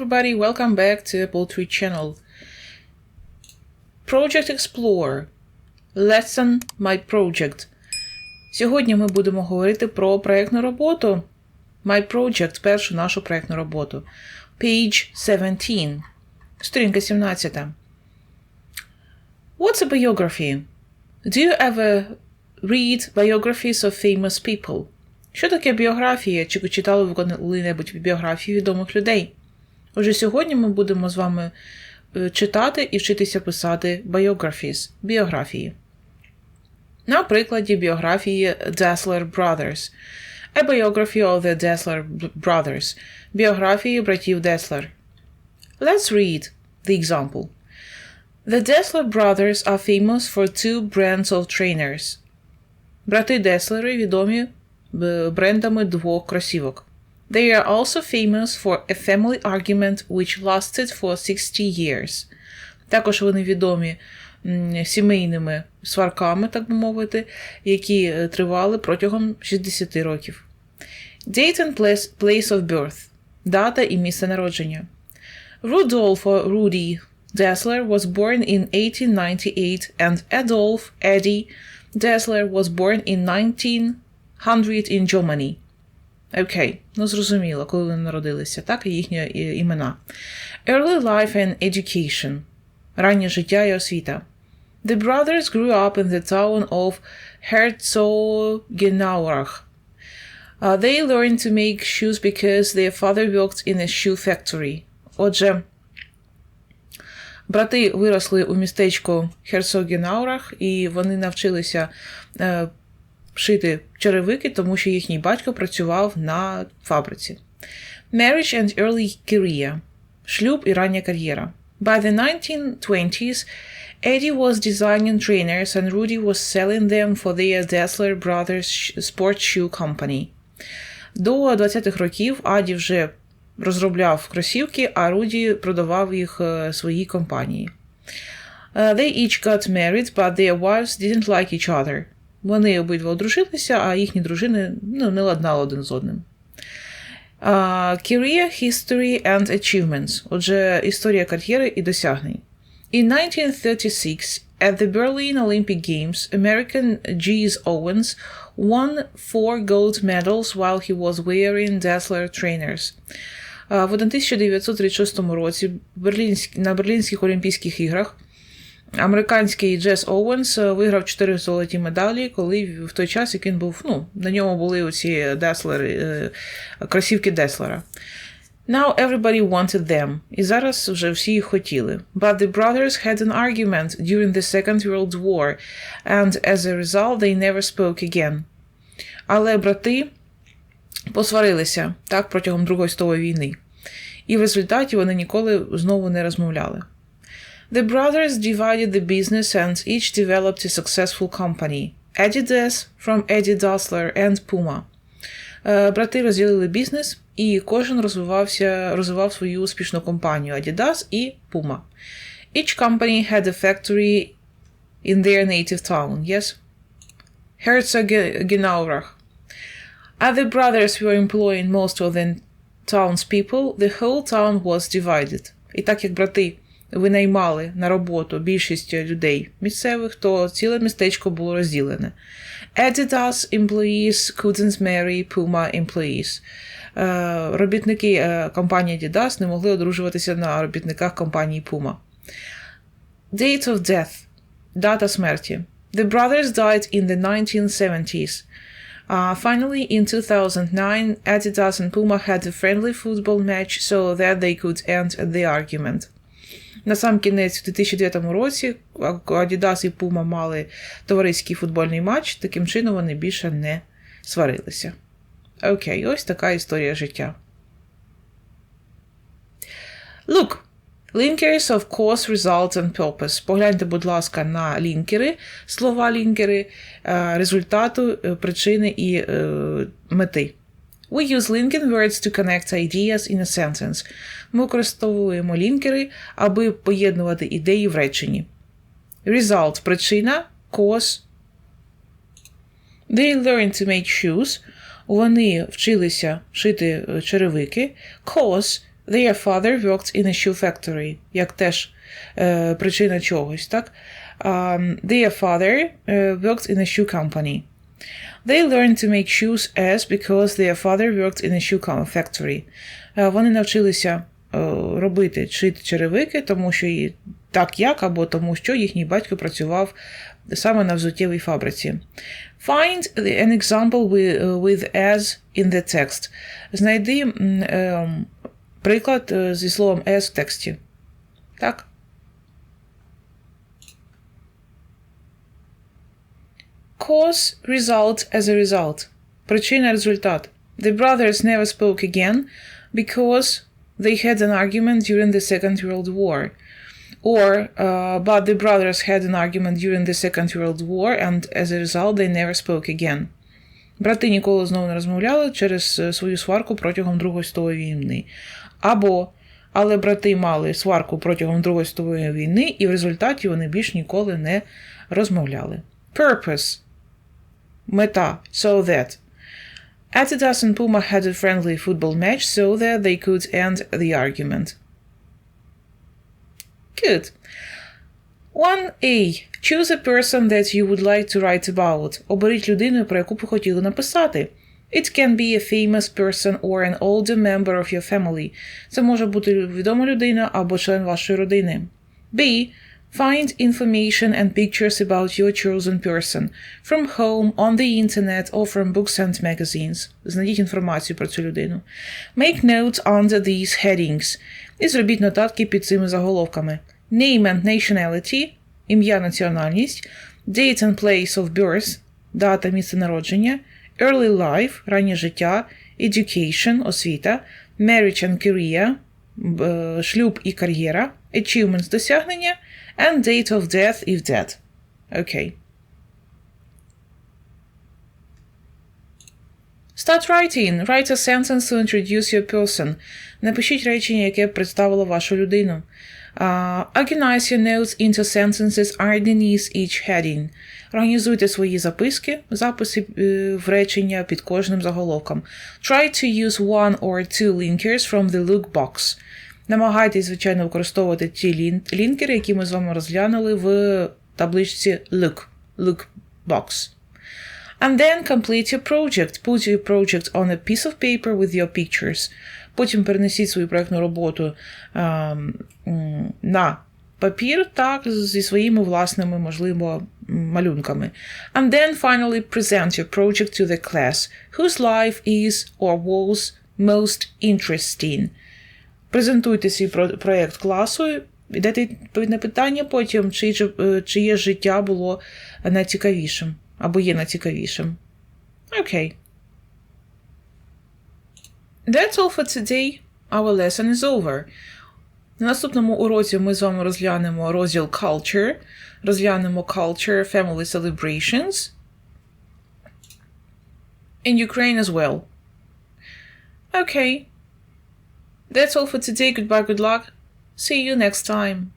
everybody, welcome back to Apple Tree channel. Project Explorer. Lesson My Project. Сьогодні ми будемо говорити про проєктну роботу. My Project, першу нашу проєктну роботу. Page 17. Сторінка 17. What's a biography? Do you ever read biographies of famous people? Що таке біографія? Чи читали ви коли-небудь біографії відомих людей? Отже, сьогодні ми будемо з вами е, читати і вчитися писати biographies, біографії. На прикладі біографії Dassler Brothers. A biography of the Dassler Brothers. Біографії братів Деслер. Let's read the example. The Dassler brothers are famous for two brands of trainers. Брати Деслери відомі е, брендами двох кросівок. They are also famous for a family argument which lasted for 60 years. Також вони відомі м, сімейними сварками, так би мовити, які е, тривали протягом 60 років. Date and place, place of birth. Дата і місце народження. Rudolph Rudy Dassler was born in 1898 and Adolf Eddie Dassler was born in 1900 in Germany. Окей, ну зрозуміло, коли вони народилися, так, і їхні е, імена. Early life and education. Раннє життя і освіта. The brothers grew up in the town of Herzogenaurach. Uh, they learned to make shoes because their father worked in a shoe factory. Отже, брати виросли у містечку Херсогенаурах, і вони навчилися е, шити черевики, тому що їхній батько працював на фабриці. Marriage and early career. Шлюб і рання кар'єра. By the 1920s, Eddie was designing trainers and Rudy was selling them for their Dassler Brothers sports shoe company. До 20-х років Аді вже розробляв кросівки, а Руді продавав їх е, своїй компанії. Uh, they each got married, but their wives didn't like each other. Вони обидва одружилися, а їхні дружини ну, не ладнали один з одним. Uh, career, history and achievements. Отже, історія кар'єри і досягнень. In 1936, at the Berlin Olympic Games, American G.S. Owens won four gold medals while he was wearing Dassler trainers. Uh, в 1936 році на Берлінських Олімпійських іграх Американський Джес Оуенс виграв 4 золоті медалі, коли в той час, як він був, ну, на ньому були оці Деслери, кросівки Деслера. Now everybody wanted them. І зараз вже всі їх хотіли. But the brothers had an argument during the Second World War, and as a result they never spoke again. Але брати посварилися так протягом Другої світової війни. І в результаті вони ніколи знову не розмовляли. The brothers divided the business and each developed a successful company. Adidas from Eddie Dassler and Puma. Е, Брати розділили бізнес, і кожен розвивався, розвивав свою успішну компанію Adidas і Puma. Each company had a factory in their native town, yes? Herzogenaurach. As the brothers were employing most of the townspeople, the whole town was divided. І так як брати винаймали на роботу більшість людей місцевих, то ціле містечко було розділене. Adidas employees couldn't marry Puma employees. Е, Робітники е, компанії Adidas не могли одружуватися на робітниках компанії Puma. Date of death. Дата смерті. The brothers died in the 1970s. Uh, finally, in 2009, Adidas and Puma had a friendly football match so that they could end the argument. На сам кінець у 2009 році Adidas і Puma мали товариський футбольний матч, таким чином вони більше не сварилися. Окей, ось така історія життя. Look. Linkers of course, result and purpose. Погляньте, будь ласка, на лінкери, слова лінкери, результату, причини і мети. We use linking words to connect ideas in a sentence. Ми використовуємо лінкери, аби поєднувати ідеї в реченні. Result – причина, cause. They learned to make shoes. Вони вчилися шити черевики. Cause Their father worked in a shoe factory, як теж е, причина чогось, так? Um, their father uh, worked in a shoe company. They learned to make shoes as because their father worked in a shoe factory. Е, Вони навчилися е, робити шити черевики, тому що і так як, або тому що їхній батько працював саме на взуттєвій фабриці. Find an example with, with as in the text. Знайди е, приклад е, зі словом as в тексті. Так? Cause, result as a result. Причина, результат. The brothers never spoke again because they had an argument during the Second World War. Or, uh, but the brothers had an argument during the Second World War, and as a result, they never spoke again. Брати ніколи знову не розмовляли через е, свою сварку протягом Другої світової війни. Або, але брати мали сварку протягом Другої світової війни, і в результаті вони більш ніколи не розмовляли. Purpose мета so that Adidas and Puma had a friendly football match so that they could end the argument. Good. 1a. Choose a person that you would like to write about. Оберіть людину, про яку б ви хотіли написати. It can be a famous person or an older member of your family. Це може бути відома людина або член вашої родини. B. Find information and pictures about your chosen person from home, on the internet, or from books and magazines. Знайдіть інформацію про цю людину. Make notes under these headings. І зробіть нотатки під цими заголовками. Name and nationality – ім'я, національність, date and place of birth – дата, місце народження, early life – раннє життя, education – освіта, marriage and career – е, шлюб і кар'єра, achievements – досягнення, and date of death if dead. Окей. Start writing. Write a sentence to introduce your person. Напишіть речення, яке б представило вашу людину. Uh, organize your notes into sentences underneath each heading. Організуйте свої записки, записи е, в речення під кожним заголовком. Try to use one or two linkers from the look box. Намагайтесь, звичайно, використовувати ті лін- лінкери, які ми з вами розглянули в табличці Look, Look Box. And then complete your project. Put your project on a piece of paper with your pictures. Потім перенесіть свою проєктну роботу ем, на папір, так, зі своїми власними, можливо, малюнками. And then finally present your project to the class, whose life is or was most interesting. Презентуйте свій про- проєкт класу, відповідь на питання потім, чи, чи, е, чиє життя було найцікавішим або є найцікавішим. Окей. That's all for today. Our lesson is over. На наступному уроці ми з вами розглянемо розділ Culture, розглянемо Culture Family Celebrations. In Ukraine as well. Okay. That's all for today. Goodbye, good luck. See you next time.